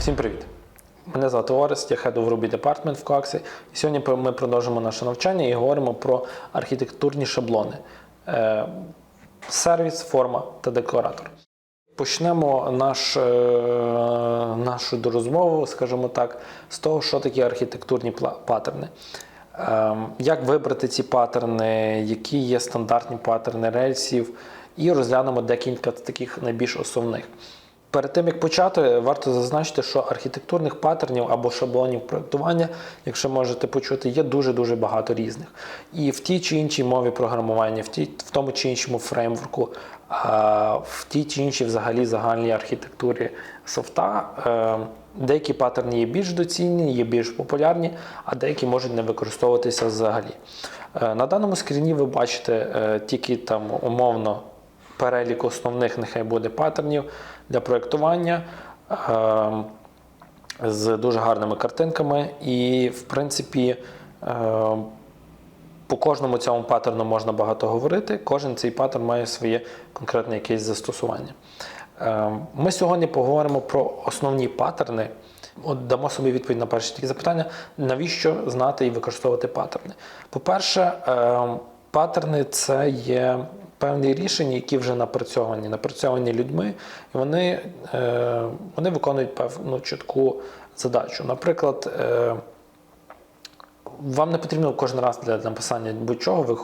Всім привіт! Мене звати Орест, я Head of Ruby Department в Coaxi. І сьогодні ми продовжимо наше навчання і говоримо про архітектурні шаблони. Е, Сервіс, форма та декларатор. Почнемо наш, е, нашу розмову, скажімо так, з того, що такі архітектурні паттерни. Е, Як вибрати ці паттерни, які є стандартні паттерни рельсів, і розглянемо декілька таких найбільш основних. Перед тим як почати, варто зазначити, що архітектурних паттернів або шаблонів проєктування, якщо можете почути, є дуже-дуже багато різних. І в тій чи іншій мові програмування, в, тій, в тому чи іншому фреймворку, в тій чи іншій взагалі загальній архітектурі софта, е, деякі паттерни є більш доцільні, є більш популярні, а деякі можуть не використовуватися взагалі. Е, На даному скріні ви бачите е, тільки там умовно перелік основних нехай буде паттернів для проєктування е, з дуже гарними картинками. І, в принципі, е, по кожному цьому паттерну можна багато говорити. Кожен цей паттерн має своє конкретне якесь застосування. Е, Ми сьогодні поговоримо про основні паттерни. От дамо собі відповідь на перше такі запитання, навіщо знати і використовувати паттерни. По-перше, паттерни це є певні рішення, які вже напрацьовані, напрацьовані людьми, і вони, е, вони виконують певну чітку задачу. Наприклад, е, вам не потрібно кожен раз для написання будь-чого ви,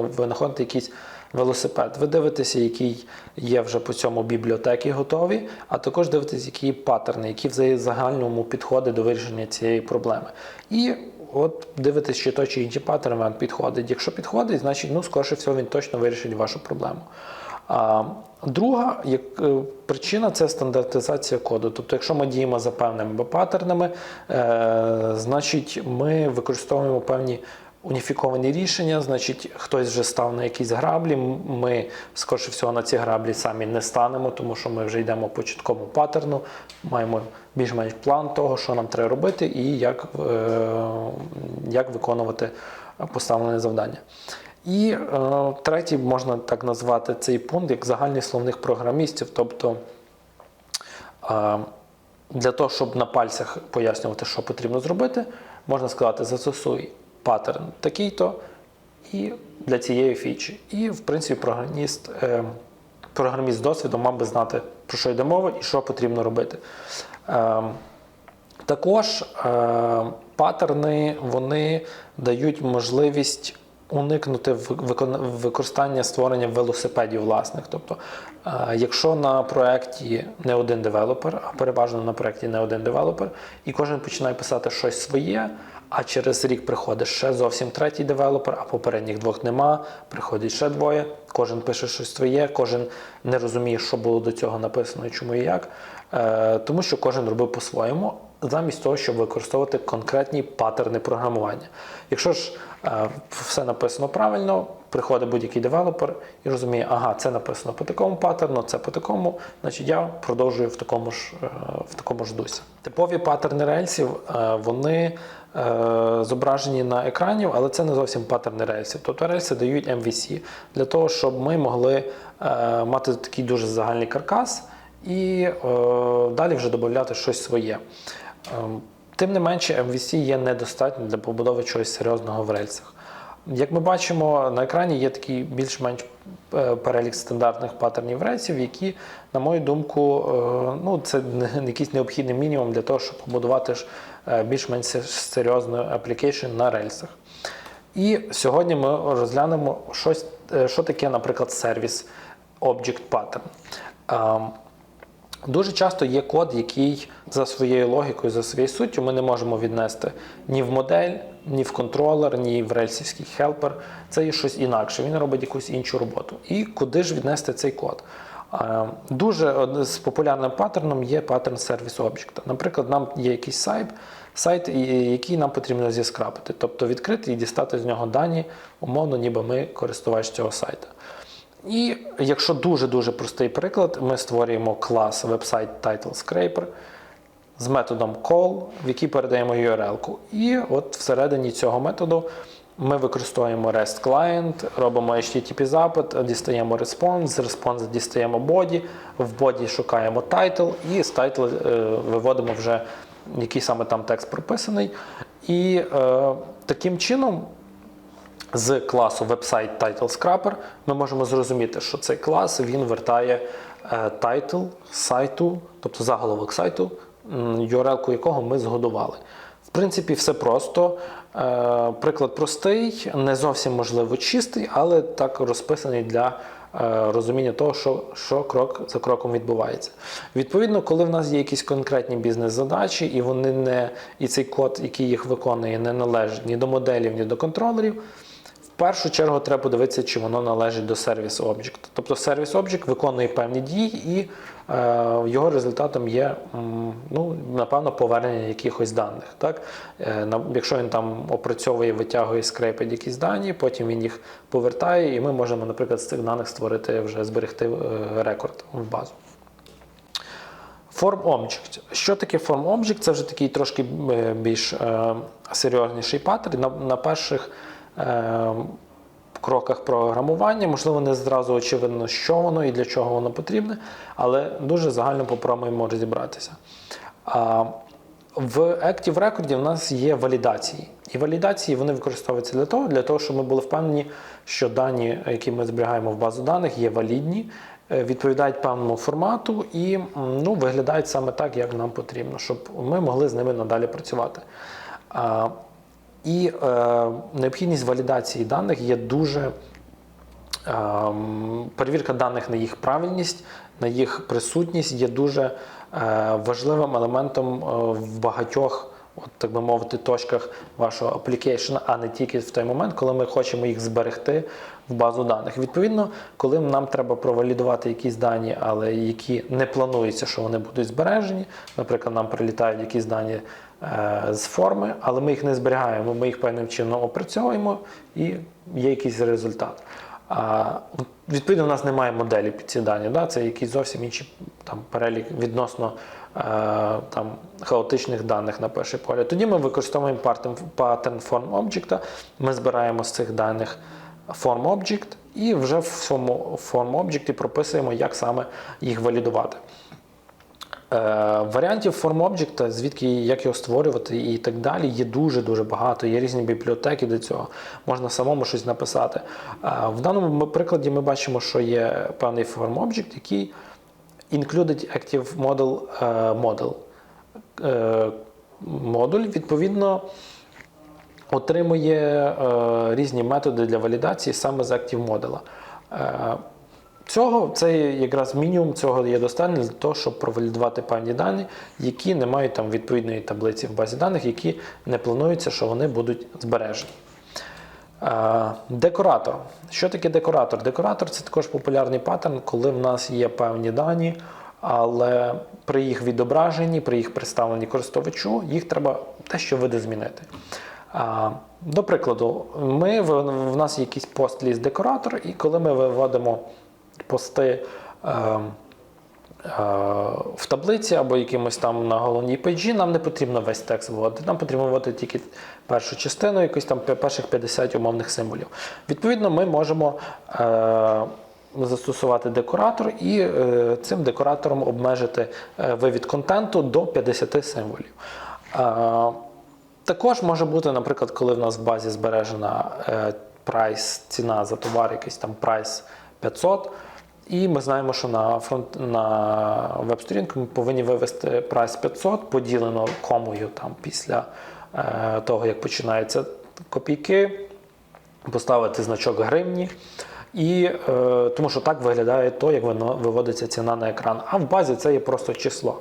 ви знаходите якийсь велосипед. Ви дивитеся, який є вже по цьому бібліотеки готові, а також дивитесь, які паттерни, які в загальному підходи до вирішення цієї проблеми. І от дивитесь, чи той чи інший паттерн вам підходить. Якщо підходить, значить, ну, скоріше всього, він точно вирішить вашу проблему. А, друга як, е, причина це стандартизація коду. Тобто, якщо ми діємо за певними паттернами, е, значить ми використовуємо певні уніфіковані рішення, значить, хтось вже став на якісь граблі. Ми, скоріше всього, на ці граблі самі не станемо, тому що ми вже йдемо по чіткому паттерну, маємо більш-менш план того, що нам треба робити, і як, е, як виконувати поставлене завдання. І е, третій можна так назвати цей пункт як загальний словник програмістів. Тобто е, для того, щоб на пальцях пояснювати, що потрібно зробити, можна сказати, застосуй паттерн такий-то і для цієї фічі. І, в принципі, програміст, е, програміст з досвідом мав би знати, про що йде мова і що потрібно робити. Е, також е, паттерни вони дають можливість уникнути використання створення велосипедів власних. Тобто, е, якщо на проєкті не один девелопер, а переважно на проєкті не один девелопер, і кожен починає писати щось своє, а через рік приходить ще зовсім третій девелопер, а попередніх двох нема, приходить ще двоє, кожен пише щось своє, кожен не розуміє, що було до цього написано і чому і як. Е, Тому що кожен робив по-своєму, замість того, щоб використовувати конкретні паттерни програмування. Якщо ж е, все написано правильно, приходить будь-який девелопер і розуміє, ага, це написано по такому паттерну, це по такому, значить я продовжую в такому ж, е, в такому ж дусі. Типові паттерни рельсів, вони зображені на екрані, але це не зовсім паттерни рельсів. Тобто рельси дають MVC для того, щоб ми могли мати такий дуже загальний каркас і е, далі вже додати щось своє. Ем, Тим не менше, MVC є недостатньо для побудови чогось серйозного в рельсах. Як ми бачимо, на екрані є такий більш-менш е, перелік стандартних паттернів рельсів, які, на мою думку, е, ну, це якийсь необхідний мінімум для того, щоб побудувати більш-менш се- серйозну application на рельсах. І сьогодні ми розглянемо щось, що таке, наприклад, сервіс Object Pattern. Дуже часто є код, який за своєю логікою, за своєю суттю ми не можемо віднести ні в модель, ні в контролер, ні в рельсівський хелпер. Це є щось інакше. Він робить якусь іншу роботу. І куди ж віднести цей код? Дуже з популярним паттерном є паттерн сервіс об'єкта. Наприклад, нам є якийсь сайт, сайт, який нам потрібно зіскрапити, тобто відкрити і дістати з нього дані, умовно, ніби ми користувач цього сайту. І якщо дуже-дуже простий приклад, ми створюємо клас website title scraper з методом call, в який передаємо URL-ку. І от всередині цього методу Ми використовуємо REST client, робимо HTTP запит, дістаємо response, з response дістаємо body, в body шукаємо title і з title е, виводимо вже який саме там текст прописаний. І е, таким чином з класу website title scrapper ми можемо зрозуміти, що цей клас він вертає е, title сайту, тобто заголовок сайту, м, URL-ку якого ми згодували. В принципі, все просто. Е, Приклад простий, не зовсім можливо чистий, але так розписаний для е, розуміння того, що, що крок за кроком відбувається. Відповідно, коли в нас є якісь конкретні бізнес-задачі, і вони не і цей код, який їх виконує, не належить ні до моделів, ні до контролерів. В першу чергу треба подивитися, чи воно належить до сервіс Object. Тобто сервіс Object виконує певні дії, і е, його результатом є, ну, напевно, повернення якихось даних. Так? Е, якщо він там опрацьовує, витягує, скрепить якісь дані, потім він їх повертає, і ми можемо, наприклад, з цих даних створити вже зберегти е, рекорд в базу. Form Object. Що таке Form Object? Це вже такий трошки е, більш е, серйозніший паттерн. На, на перших кроках програмування, можливо, не зразу очевидно, що воно і для чого воно потрібне, але дуже загально попробуємо розібратися. В Active Record в нас є валідації. І валідації вони використовуються для того, для того, щоб ми були впевнені, що дані, які ми зберігаємо в базу даних, є валідні, е, відповідають певному формату і ну, виглядають саме так, як нам потрібно, щоб ми могли з ними надалі працювати. І е, необхідність валідації даних є дуже е, Перевірка даних на їх правильність, на їх присутність є дуже е, важливим елементом е, в багатьох, от, так би мовити, точках вашого аплікейшена, а не тільки в той момент, коли ми хочемо їх зберегти в базу даних. Відповідно, коли нам треба провалідувати якісь дані, але які не планується, що вони будуть збережені, наприклад, нам прилітають якісь дані е, з форми, але ми їх не зберігаємо, ми їх певним чином опрацьовуємо і є якийсь результат. А, відповідно, у нас немає моделі під ці дані. Да? Це якийсь зовсім інший там, перелік відносно там, хаотичних даних на перший погляд. Тоді ми використовуємо pattern form object, ми збираємо з цих даних form object і вже в цьому form object прописуємо, як саме їх валідувати. Е, Варіантів форм-об'єкта, звідки як його створювати і так далі, є дуже-дуже багато. Є різні бібліотеки до цього. Можна самому щось написати. Е, В даному прикладі ми бачимо, що є певний форм-об'єкт, який included active model е, model. Е, Модуль, відповідно, отримує е, різні методи для валідації саме з Active модула. Цього це якраз мінімум цього є достатньо для того, щоб провалідувати певні дані, які не мають там відповідної таблиці в базі даних, які не планується, що вони будуть збережені. Е, Декоратор. Що таке декоратор? Декоратор це також популярний паттерн, коли в нас є певні дані, але при їх відображенні, при їх представленні користувачу, їх треба дещо видозмінити. А, До прикладу, ми, в, нас є якийсь пост-ліст декоратор, і коли ми виводимо пости е, е, в таблиці або якимось там на головній пейджі, нам не потрібно весь текст виводити. Нам потрібно виводити тільки першу частину, якось там перших 50 умовних символів. Відповідно, ми можемо е, застосувати декоратор і е, цим декоратором обмежити е, вивід контенту до 50 символів. Е, також може бути, наприклад, коли в нас в базі збережена е, прайс, ціна за товар, якийсь там прайс 500. І ми знаємо, що на фронт на веб-сторінку ми повинні вивести прайс 500, поділено комою там після е, того, як починаються копійки, поставити значок гривні. І е, тому що так виглядає то, як воно виводиться ціна на екран. А в базі це є просто число.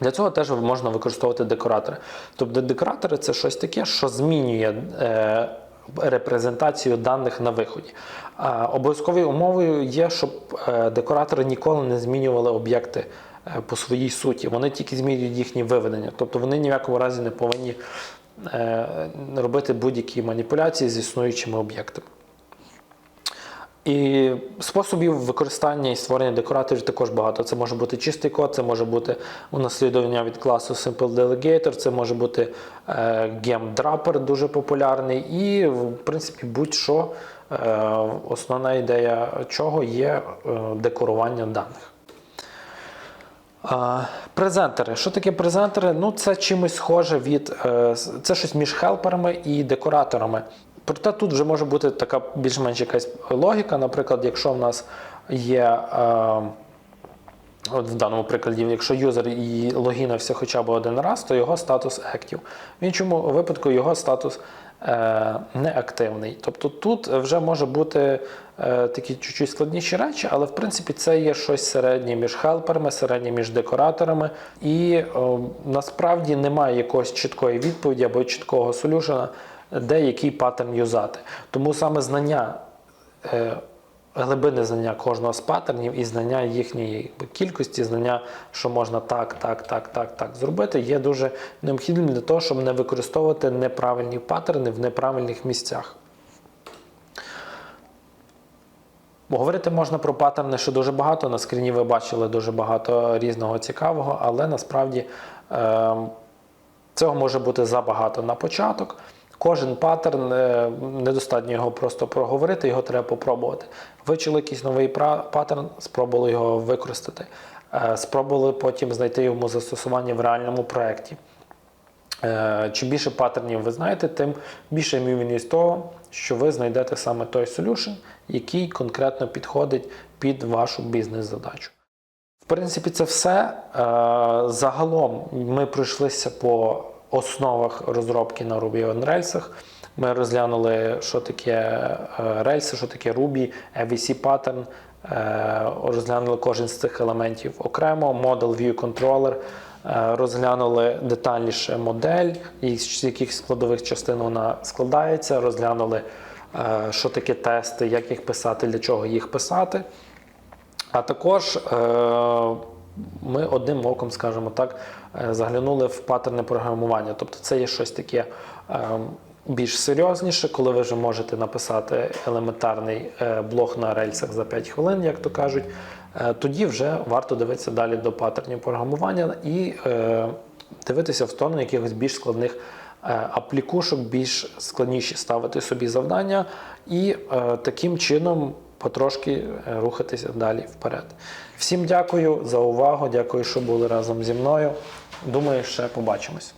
Для цього теж можна використовувати декоратори. Тобто декоратори це щось таке, що змінює е, репрезентацію даних на виході. Обов'язковою умовою є, щоб е, декоратори ніколи не змінювали об'єкти е, по своїй суті. Вони тільки змінюють їхні виведення. Тобто вони ні в якому разі не повинні е, робити будь-які маніпуляції з існуючими об'єктами. І способів використання і створення декораторів також багато. Це може бути чистий код, це може бути унаслідування від класу Simple Delegator, це може бути е, Gem Draper, дуже популярний, і в принципі будь-що е, основна ідея чого є е, декорування даних. Презентери. Що таке презентери? Ну, це чимось схоже від е, це щось між хелперами і декораторами. Проте тут вже може бути така більш-менш якась логіка. Наприклад, якщо в нас є. Е, От в даному прикладі, якщо юзер і логінився хоча б один раз, то його статус актів. В іншому випадку його статус е, неактивний. Тобто тут вже може бути такі чуть-чуть складніші речі, але в принципі це є щось середнє між хелперами, середнє між декораторами. І е, насправді немає якоїсь чіткої відповіді або чіткого солюшена, де який паттерн юзати. Тому саме знання. Е, глибини знання кожного з паттернів і знання їхньої кількості, знання, що можна так, так, так, так, так зробити, є дуже необхідним для того, щоб не використовувати неправильні паттерни в неправильних місцях. Говорити можна про паттерни ще дуже багато. На скріні ви бачили дуже багато різного цікавого, але насправді е, цього може бути забагато на початок. Кожен паттерн е, недостатньо його просто проговорити, його треба попробувати. Вивчили якийсь новий паттерн, спробували його використати, Е, спробували потім знайти йому застосування в реальному проєкті. Е, Чим більше паттернів ви знаєте, тим більше ймовірність того, що ви знайдете саме той solution, який конкретно підходить під вашу бізнес-задачу. В принципі, це все. Е, Загалом ми пройшлися по основах розробки на Ruby on Rails. Ми розглянули, що таке рельси, що таке Ruby, AVC е, розглянули кожен з цих елементів окремо, Model View Controller, розглянули детальніше модель, з яких складових частин вона складається, розглянули, е, що таке тести, як їх писати, для чого їх писати. А також е, ми одним оком, скажімо так, е, заглянули в паттерни програмування. Тобто це є щось таке е, більш серйозніше, коли ви вже можете написати елементарний е, блок на рельсах за 5 хвилин, як то кажуть. Е, Тоді вже варто дивитися далі до паттернів програмування і е, дивитися в сторону якихось більш складних аплікушок, більш складніші ставити собі завдання і таким чином потрошки рухатися далі вперед. Всім дякую за увагу, дякую, що були разом зі мною. Думаю, ще побачимось.